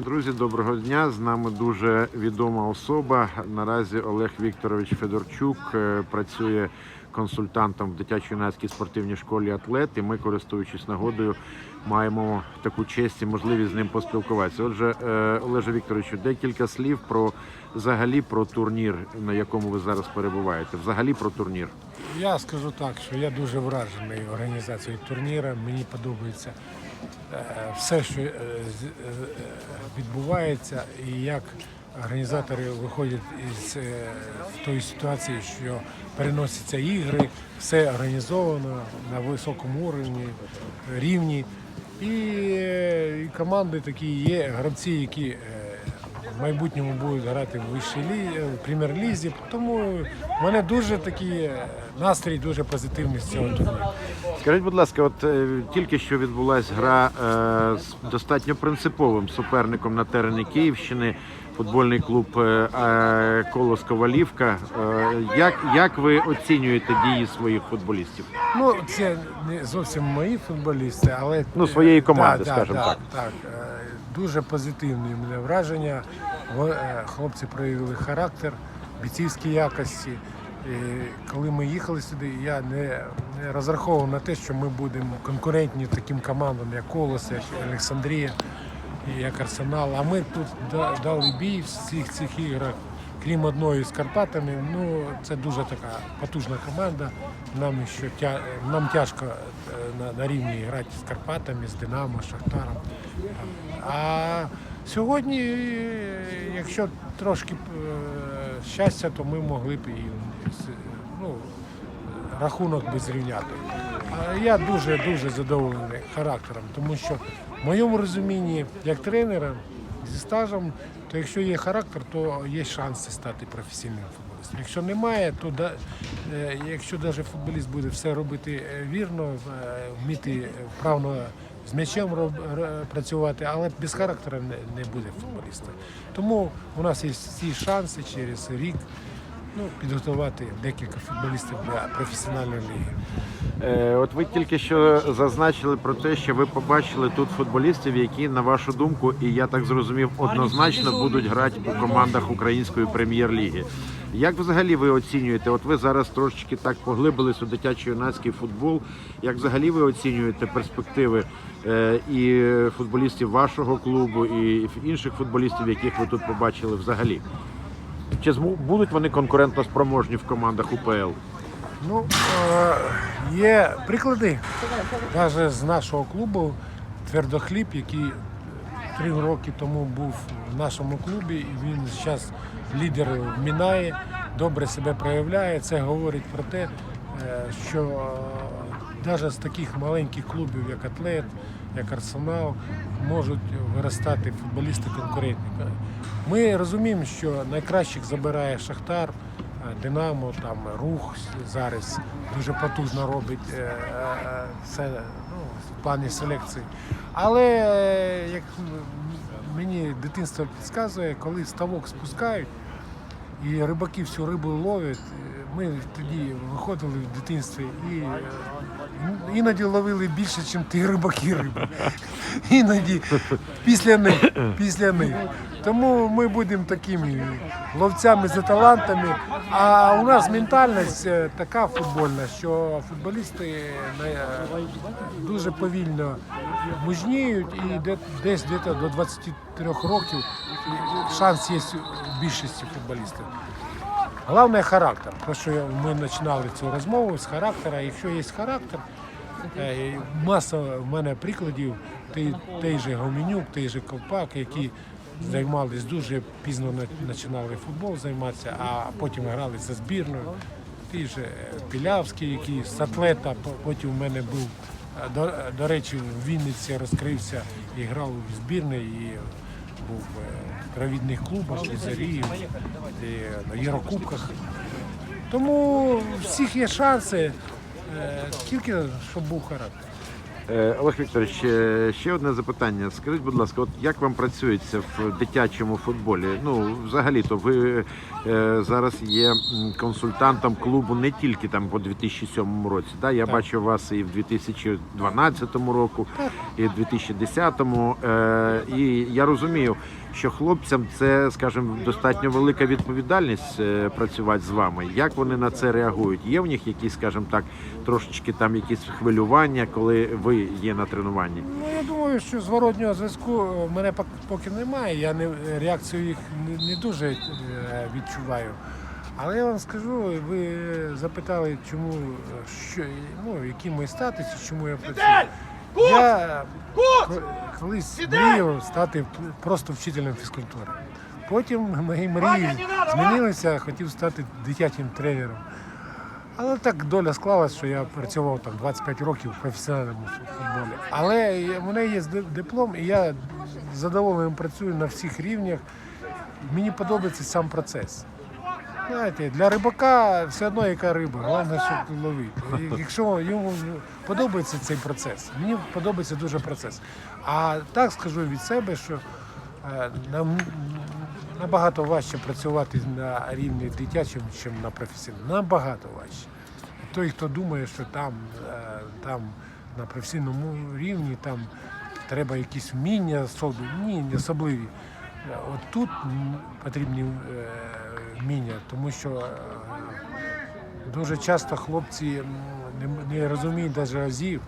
Друзі, доброго дня. З нами дуже відома особа. Наразі Олег Вікторович Федорчук е, працює консультантом в дитячо-юнацькій спортивній школі Атлет. І ми, користуючись нагодою, маємо таку честь і можливість з ним поспілкуватися. Отже, е, Олеже Вікторовичу, декілька слів про взагалі про турнір, на якому ви зараз перебуваєте. Взагалі про турнір. Я скажу так, що я дуже вражений організацією турніру. Мені подобається все, що е, е, відбувається, і як організатори виходять із е, тої ситуації, що переносяться ігри, все організовано на високому рівні, рівні. І, е, команди такі є, гравці, які е, в майбутньому будуть грати в вищій лі... в прем'єр-лізі. Тому в мене дуже такий е, настрій, дуже позитивний з цього турніру. Скажіть, будь ласка, от е, тільки що відбулася гра е, з достатньо принциповим суперником на терені Київщини, футбольний клуб е, е, Колос Ковалівка. Е, як, як ви оцінюєте дії своїх футболістів? Ну, це не зовсім мої футболісти, але Ну, своєї е, команди, да, скажімо да, так. так. Дуже позитивні мене враження. Е, Хлопці проявили характер, бійцівські якості. І коли ми їхали сюди, я не, не розраховував на те, що ми будемо конкурентні таким командам, як Колос, як Олександрія, як Арсенал. А ми тут дали бій в всіх цих іграх. Крім одної з Карпатами, ну це дуже така потужна команда. Нам ще тя, нам тяжко е, на, на рівні грати з Карпатами, з Динамо, Шахтаром. А сьогодні, якщо трошки е, щастя, то ми могли б і ну, рахунок би зрівняти. А я дуже дуже задоволений характером, тому що в моєму розумінні, як тренера зі стажем, то якщо є характер, то є шанси стати професійним футболістом. Якщо немає, то да, е, якщо навіть футболіст буде все робити е, вірно, е, вміти вправно з м'ячем роб- працювати, але без характеру не, не буде футболіста. Тому у нас є всі шанси через рік ну, підготувати декілька футболістів для професіональної ліги. Е, От ви тільки що зазначили про те, що ви побачили тут футболістів, які, на вашу думку, і я так зрозумів, однозначно будуть грати у командах української прем'єр-ліги. Як взагалі ви оцінюєте? От ви зараз трошечки так поглибились у дитячо-юнацький футбол. Як взагалі ви оцінюєте перспективи е, і футболістів вашого клубу, і інших футболістів, яких ви тут побачили взагалі? Чи будуть вони конкурентно спроможні в командах УПЛ? Ну, е, є приклади навіть з нашого клубу Твердохліб, який три роки тому був в нашому клубі, і він зараз лідер в Мінаї, добре себе проявляє. Це говорить про те, е, що навіть з таких маленьких клубів, як Атлет, як Арсенал, можуть виростати футболісти конкурентники. Ми розуміємо, що найкращих забирає Шахтар. Е, Динамо, там рух зараз дуже потужно робить е, е, це ну, в плані селекції. Але як мені дитинство підказує, коли ставок спускають і рибаки всю рибу ловлять, ми тоді виходили в дитинстві і іноді ловили більше, ніж ті рибаки риби. Іноді після них. Після них. Тому ми будемо такими ловцями за талантами. А у нас ментальність е, така футбольна, що футболісти е, дуже повільно мужніють і десь десь до 23 років шанс є більшості футболістів. Головне характер. Те, що ми починали цю розмову з характера. Якщо є характер, е, маса в мене прикладів, той, той же Гоменюк, той же Ковпак, які займались дуже пізно починали футбол займатися, а потім грали за збірною. Той же Пілявський, який з атлета, потім в мене був, е, до, до речі, в Вінниці розкрився і грав в збірній. І був в провідних клубах, і Зарі, на Єврокубках. Тому всіх є шанси, е, тільки щоб був характер. Е, Олег Вікторович, ще одне запитання. Скажіть, будь ласка, от як вам працюється в дитячому футболі? Ну, взагалі-то ви е, зараз є консультантом клубу не тільки там по 2007 році. Да? Я Так. бачу вас і в 2012 року, і в 2010. Е, і я розумію, що хлопцям це, скажімо, достатньо велика відповідальність працювати з вами. Як вони на це реагують? Є в них якісь, скажімо так, трошечки там якісь хвилювання, коли ви є на тренуванні? Ну, я думаю, що зворотнього зв'язку е, в мене поки немає. Я не реакцію їх не, не дуже е, відчуваю. Але я вам скажу, ви запитали, чому е, що ну, який мій статус і чому я працюю. Я колись мріяв стати просто вчителем фізкультури. Потім мої мрії змінилися, хотів стати дитячим тренером. Але так доля склалась, що я працював там 25 років в професіональному футболі. Але в мене є диплом, і я з задоволенням працюю на всіх рівнях. Мені подобається сам процес. Знаєте, для рибака все одно яка риба, головне, щоб ловити. І Якщо йому подобається цей процес, мені подобається дуже процес. А так скажу від себе, що е, набагато важче працювати на рівні дитячому, ніж на професійному. Набагато важче. Той, хто думає, що там, е, там на професійному рівні там треба якісь вміння особливі. Ні, не особливі. От тут потрібні е, вміння, тому що е, дуже часто хлопці не, розуміють навіть азів.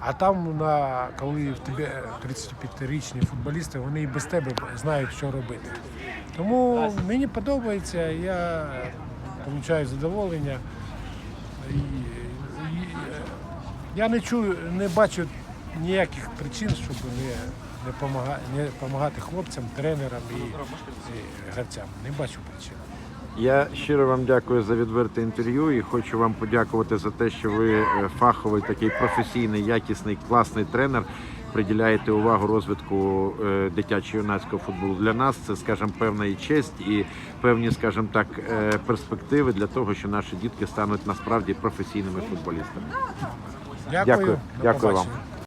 А там, на, коли в тебе 35-річні футболісти, вони і без тебе знають, що робити. Тому мені подобається, я отримую задоволення. І, і, я не чую, не бачу ніяких причин, щоб не, не, помага, не допомагати хлопцям, тренерам і, і гравцям. Не бачу причин. Я щиро вам дякую за відверте інтерв'ю і хочу вам подякувати за те, що ви е, фаховий, такий професійний, якісний, класний тренер. Приділяєте увагу розвитку е, дитячо-юнацького футболу. Для нас це, скажімо, певна і честь і певні, скажімо так, е, перспективи для того, що наші дітки стануть насправді професійними футболістами. Дякую, Дякую. Дякую вам.